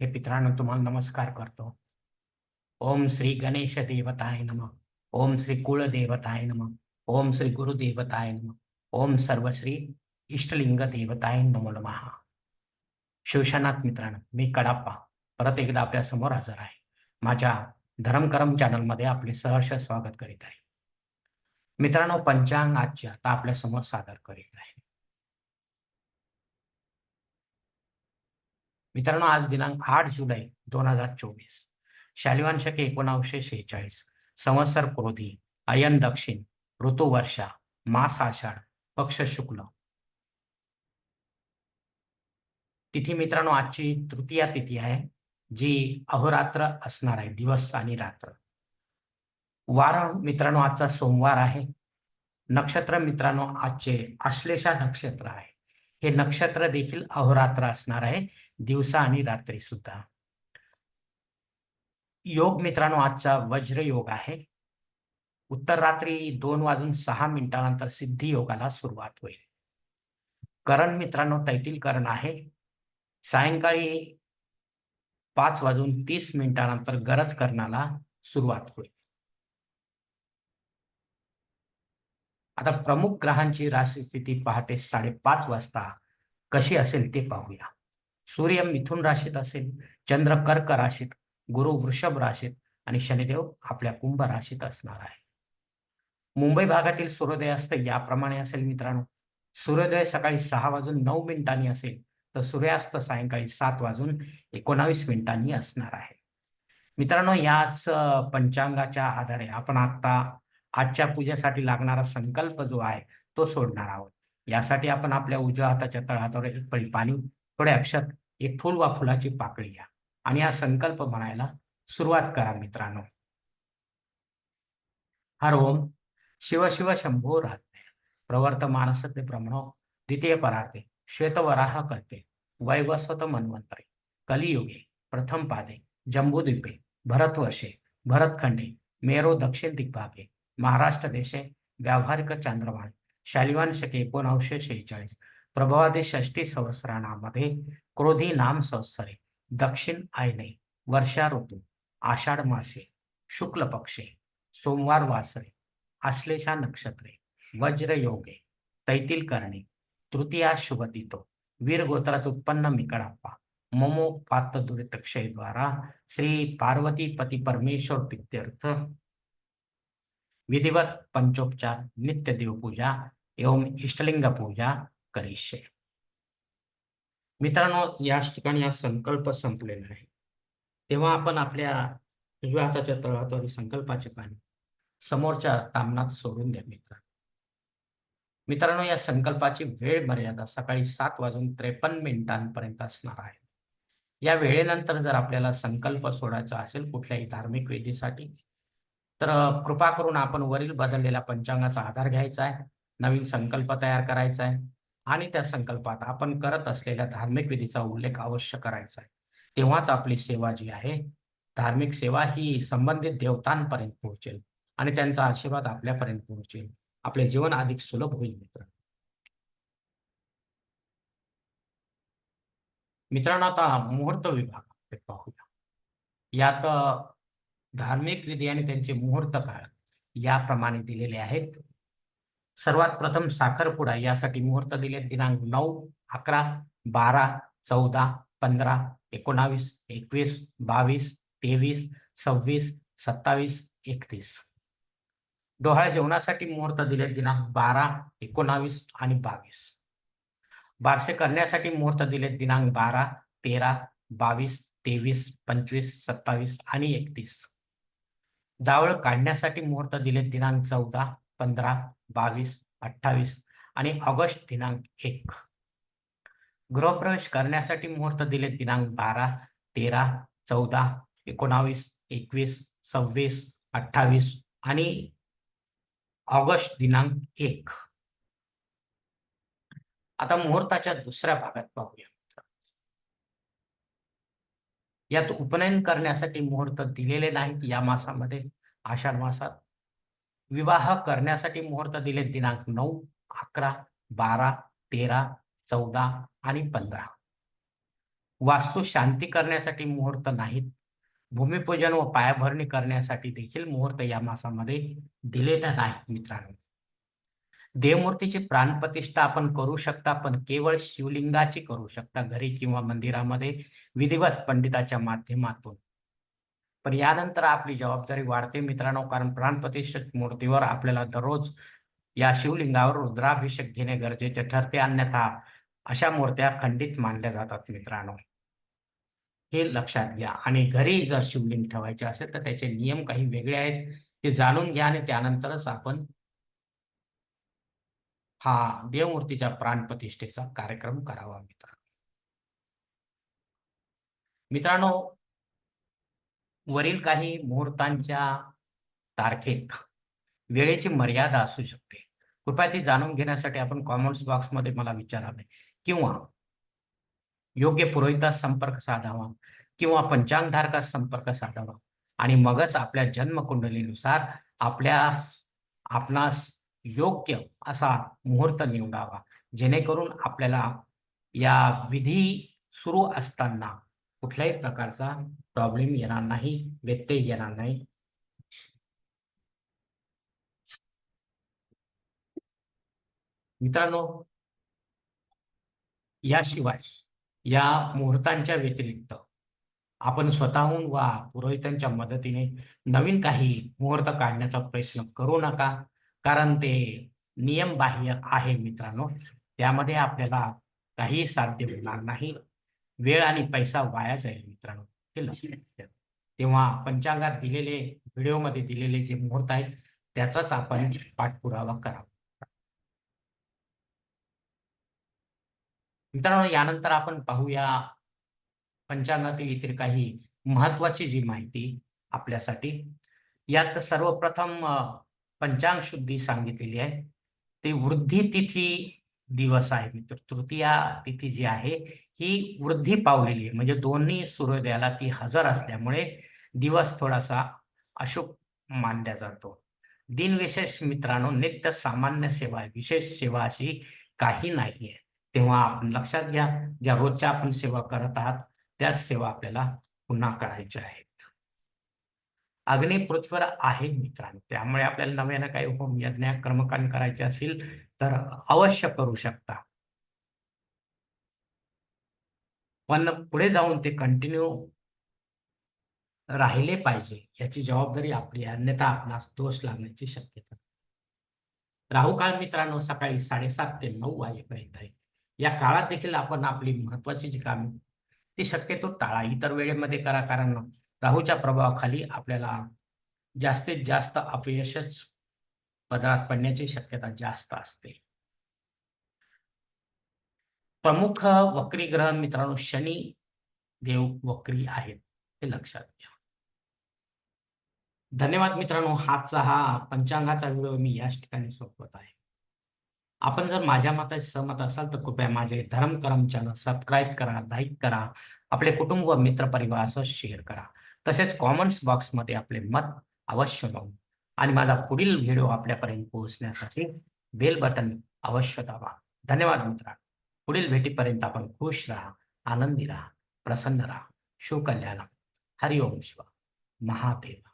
हे पित्रांनो तुम्हाला नमस्कार करतो. ओम श्री गणेश देवताय नम. ओम श्री कुळ देवताय नम. ओम श्री गुरुदेवताय नम. ओम सर्वश्री इष्टलिंग देवताय नमो महा शिवशनाथ मित्रांनो मी कडाप्पा. परत एकदा आपल्यासमोर हजर आहे. माझ्या धरमकरम चॅनलमध्ये आपले सहर्ष स्वागत करीत आहे. मित्रांनो पंचांग आजचे आता आपल्यासमोर सादर करीत आहे. मित्रांनो आज दिनांक आठ जुलै दोन हजार चोवीस. शालिवान शके शेहेचाळीस. संवत्सर क्रोधी अयन दक्षिण ऋतू वर्षा मास आषाढ पक्ष शुक्ल. तिथी मित्रांनो आजची तृतीया तिथी आहे जी अहोरात्र असणार आहे दिवस आणि रात्र. वार मित्रांनो आजचा सोमवार आहे. नक्षत्र मित्रांनो आजचे आश्लेषा नक्षत्र आहे. हे नक्षत्र देखील अहोरात्र असणार आहे. दिवसा आणि रात्री सुद्धा. योग मित्रांनो आजचा वज्र योग आहे. उत्तर रात्री दोन वाजून सहा मिनिटानंतर सिद्धी योगाला सुरुवात होईल. करण मित्रांनो तैतील करण आहे. सायंकाळी पाच वाजून तीस मिनिटानंतर गरज करण्याला सुरुवात होईल. आता प्रमुख ग्रहांची राशी स्थिती पहाटे साडेपाच वाजता कशी असेल ते पाहूया. सूर्य मिथुन राशीत असेल चंद्र कर्क राशीत गुरु वृषभ राशीत आणि शनिदेव आपल्या कुंभ राशीत असणार आहे. मुंबई भागातील सूर्योदय असतं याप्रमाणे असेल मित्रांनो. सूर्योदय सकाळी सहा वाजून नऊ मिनिटांनी असेल तर सूर्यास्त सायंकाळी सात वाजून एकोणावीस मिनिटांनी असणार आहे. मित्रांनो याच पंचांगाच्या आधारे आपण आता आजच्या पूजेसाठी लागणारा संकल्प जो आहे तो सोडणार आहोत. यासाठी आपण आपल्या उजव्या हाताच्या तळहातावर एक पळी पाणी थोडे अक्षर एक फुल वा फुलाची पाकळी घ्या. आणि हा संकल्प म्हणायला सुरुवात करा मित्रांनो. हर ओम शिव शिव शंभो राहते प्रवर्त मानसते ब्रह्मणो द्वितीय परार्थे श्वेतवराह कल्पे. वैवस्वत मन्वंतरे कलियुगे प्रथम पादे जम्बूद्वीपे भरतवर्षे भरतखंडे मेरो दक्षिण दिग्भागे महाराष्ट्र देशे व्यावहारिक चांद्रवाण शालिवान शके एकोणावीसशे शेहेचाळीस. प्रभावादी षष्टी संवत्सराणामध्ये क्रोधी नाम संवत्सरे दक्षिण आयने वर्षा ऋतू आषाढ मासे शुक्ल पक्षे सोमवार वासरे आश्लेषा नक्षत्रे वज्र योगे तैतील करणे तृतीया शुभतितो वीर गोत्रात उत्पन्न मिकडाप्पा ममो पात दुरित द्वारा श्री पार्वती पती परमेश्वर पित्यर्थ विधिवत पंचोपचार नित्य देवपूजा एवं इष्टलिंग पूजा करीशे. मित्रांनो याच ठिकाणी हा संकल्प संपलेला आहे. तेव्हा आपण आपल्या उजव्या हाताच्या तळहातावर संकल्पाचे पाणी समोरच्या तामनात सोडून द्या मित्र मित्रांनो या संकल्पाची वेळ मर्यादा सकाळी सात वाजून त्रेपन्न मिनिटांपर्यंत असणार आहे. या वेळेनंतर जर आपल्याला संकल्प सोडायचा असेल कुठल्याही धार्मिक विधीसाठी तर कृपा करून आपण वरील बदललेल्या पंचांगाचा आधार घ्यायचा आहे. नवीन संकल्प तयार करायचा आहे. आणि त्या संकल्पात आपण करत असलेल्या धार्मिक विधीचा उल्लेख अवश्य करायचा आहे. तेव्हाच आपली सेवा जी आहे धार्मिक सेवा ही संबंधित देवतांपर्यंत पोहोचेल आणि त्यांचा आशीर्वाद आपल्यापर्यंत पोहोचेल. आपले जीवन अधिक सुलभ होईल मित्र मित्रांनो आता मुहूर्त विभाग पाहूया. यात धार्मिक विधी आणि त्यांचे मुहूर्त काळ याप्रमाणे दिलेले आहेत. सर्वात प्रथम साखरपुडा यासाठी मुहूर्त दिले दिनांक नऊ अकरा बारा चौदा पंधरा एकोणावीस एकवीस बावीस तेवीस सव्वीस सत्तावीस एकतीस. डोहाळ जेवणासाठी मुहूर्त दिले दिनांक बारा एकोणावीस आणि बावीस. बारसे करण्यासाठी मुहूर्त दिले दिनांक बारा तेरा बावीस तेवीस पंचवीस सत्तावीस आणि एकतीस. जावळ काढण्यासाठी मुहूर्त दिले दिनांक चौदा पंधरा बावीस अठ्ठावीस आणि ऑगस्ट दिनांक एक. गृहप्रवेश करण्यासाठी मुहूर्त दिले दिनांक बारा तेरा चौदा एकोणावीस एकवीस सव्वीस अठ्ठावीस आणि ऑगस्ट दिनांक एक. आता मुहूर्ताच्या दुसऱ्या भागात पाहूया. यात उपनयन करण्यासाठी मुहूर्त दिलेले नाहीत या मासामध्ये आषाढ मासात. विवाह करण्यासाठी मुहूर्त दिले दिनांक नऊ अकरा बारा तेरा चौदा आणि पंधरा. वास्तू शांती करण्यासाठी मुहूर्त नाहीत. भूमिपूजन व पायाभरणी करण्यासाठी देखील मुहूर्त या मासामध्ये दिलेला नाहीत मित्रांनो. देवमूर्तीची प्राणप्रतिष्ठा आपण करू शकता पण केवळ शिवलिंगाची करू शकता. घरी किंवा मंदिरामध्ये विधिवत पंडिताच्या माध्यमातून. पण यानंतर आपली जबाबदारी वाढते मित्रांनो कारण प्राणप्रतिष्ठित मूर्तीवर आपल्याला दररोज या शिवलिंगावर रुद्राभिषेक घेणे गरजेचे ठरते. अन्यथा अशा मूर्त्या खंडित मानल्या जातात मित्रांनो. हे लक्षात घ्या. आणि घरी जर शिवलिंग ठेवायचे असेल तर त्याचे नियम काही वेगळे आहेत. ते जाणून घ्या आणि त्यानंतरच आपण हा देवमूर्तीच्या प्राणप्रतिष्ठेचा कार्यक्रम करावा मित्रांनो. मित्रांनो वरील काही मुहूर्तांच्या तारखेत वेळेची मर्यादा असू शकते. कृपया ती जाणून घेण्यासाठी आपण कॉमेंट्स बॉक्समध्ये मला विचारावे. किंवा योग्य पुरोहितास संपर्क साधावा किंवा पंचांगधारकास संपर्क साधावा. आणि मगच आपल्या जन्मकुंडलीनुसार आपल्यास आपणास योग्य असा मुहूर्त निवडावा. जेणेकरून आपल्याला या विधी सुरू असताना कुठल्याही प्रकारचा प्रॉब्लेम येणार नाही व्यत्यय येणार नाही. मित्रांनो याशिवाय या मुहूर्तांच्या व्यतिरिक्त आपण स्वतःहून वा पुरोहितांच्या मदतीने नवीन काही मुहूर्त काढण्याचा प्रयत्न करू नका कारण ते नियमबाह्य आहे मित्रांनो. त्यामध्ये आपल्याला काही साध्य होणार नाही. वेळ आणि पैसा वाया जाईल मित्रांनो. हे लक्षात घ्या तेव्हा पंचांगात दिलेले व्हिडिओमध्ये दिलेले जे मुहूर्त आहेत त्याचाच आपण पाठपुरावा करावा. मित्रांनो यानंतर आपण पाहूया पंचांगातील इतर काही महत्वाची जी माहिती आपल्यासाठी. यात सर्वप्रथम पंचांग शुद्धी सांगितलेली आहे. ते वृद्धी तिथी दिवस आहे मित्र. तृतीया तिथी जी आहे ही वृद्धी पावलेली आहे. म्हणजे दोन्ही सूर्योदयाला ती हजर असल्यामुळे दिवस थोडासा अशुभ मानला जातो. दिनविशेष मित्रांनो नित्य सामान्य सेवा आहे. विशेष सेवा अशी काही नाही आहे. तेव्हा आपण लक्षात घ्या ज्या रोजच्या आपण सेवा करत आहात त्याच सेवा आपल्याला पुन्हा करायच्या आहेत अग्नी पृथ्वीवर आहे मित्रांनो. त्यामुळे आपल्याला नव्यानं काही होम यज्ञ कर्मकांड करायचे असेल तर अवश्य करू शकता. पण पुढे जाऊन ते कंटिन्यू राहिले पाहिजे याची जबाबदारी आपली अन्यथा आपणास दोष लागण्याची शक्यता राहू काळ मित्रांनो सकाळी साडेसात ते नऊ वाजेपर्यंत आहे. या काळात देखील आपण आपली महत्वाची जी कामे ती शक्यतो टाळा. इतर वेळेमध्ये करा कारण राहूच्या प्रभावाखाली आपल्याला जास्तीत जास्त अपयशच पदरात पडण्याची शक्यता जास्त असते. प्रमुख वक्री ग्रह मित्रांनो शनी देव वक्री आहेत हे लक्षात घ्या. धन्यवाद मित्रांनो हातचा हा पंचांगाचा व्हिडिओ मी याच ठिकाणी सोपवत आहे. आपण जर माझ्या मताशी सहमत असाल तर कृपया माझे धर्म करम चॅनल सबस्क्राईब करा लाईक करा आपले कुटुंब व मित्रपरिवारासह शेअर करा. तसेच कॉमेंट्स बॉक्समध्ये आपले मत अवश्य नोंद आणि माझा पुढील व्हिडिओ आपल्यापर्यंत पोहोचण्यासाठी बेल बटन अवश्य दाबा. धन्यवाद मित्रा पुढील भेटीपर्यंत आपण खुश राहा आनंदी राहा प्रसन्न राहा. शिवकल्याण हरिओम शिवा महादेव.